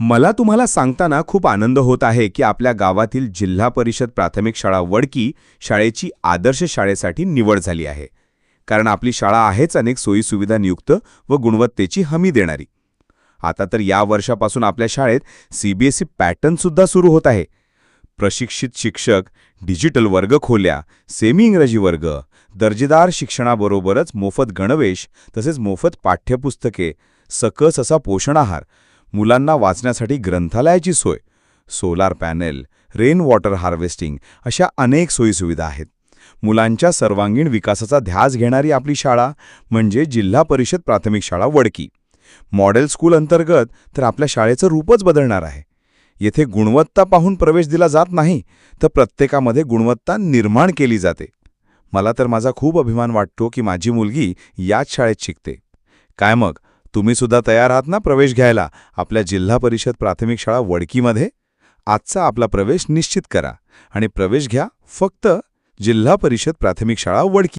मला तुम्हाला सांगताना खूप आनंद होत आहे की आपल्या गावातील जिल्हा परिषद प्राथमिक शाळा वडकी शाळेची आदर्श शाळेसाठी निवड झाली आहे. कारण आपली शाळा आहेच अनेक सोयीसुविधा नियुक्त व गुणवत्तेची हमी देणारी. आता तर या वर्षापासून आपल्या शाळेत सीबीएसई पॅटर्नसुद्धा सुरू होत आहे. प्रशिक्षित शिक्षक डिजिटल वर्ग खोल्या सेमी इंग्रजी वर्ग दर्जेदार शिक्षणाबरोबरच मोफत गणवेश तसेच मोफत पाठ्यपुस्तके सकस असा पोषण आहार मुलांना वाचण्यासाठी ग्रंथालयाची सोय solar panel rain water harvesting अशा अनेक सोयीसुविधा आहेत. मुलांच्या सर्वांगीण विकासाचा ध्यास घेणारी आपली शाळा म्हणजे जिल्हा परिषद प्राथमिक शाळा वडकी. मॉडेल स्कूल अंतर्गत तर आपल्या शाळेचं रूपच बदलणार आहे. येथे गुणवत्ता पाहून प्रवेश दिला जात नाही तर प्रत्येकामध्ये गुणवत्ता निर्माण केली जाते. मला तर माझा खूप अभिमान वाटतो की माझी मुलगी याच शाळेत शिकते. काय मग? तुम्ही सुद्धा तयार आहात ना प्रवेश घ्यायला? आपल्या जिल्हा परिषद प्राथमिक शाळा वडकीमध्ये? आजचा आपला प्रवेश निश्चित करा आणि प्रवेश घ्या फक्त जिल्हा परिषद प्राथमिक शाळा वडकी.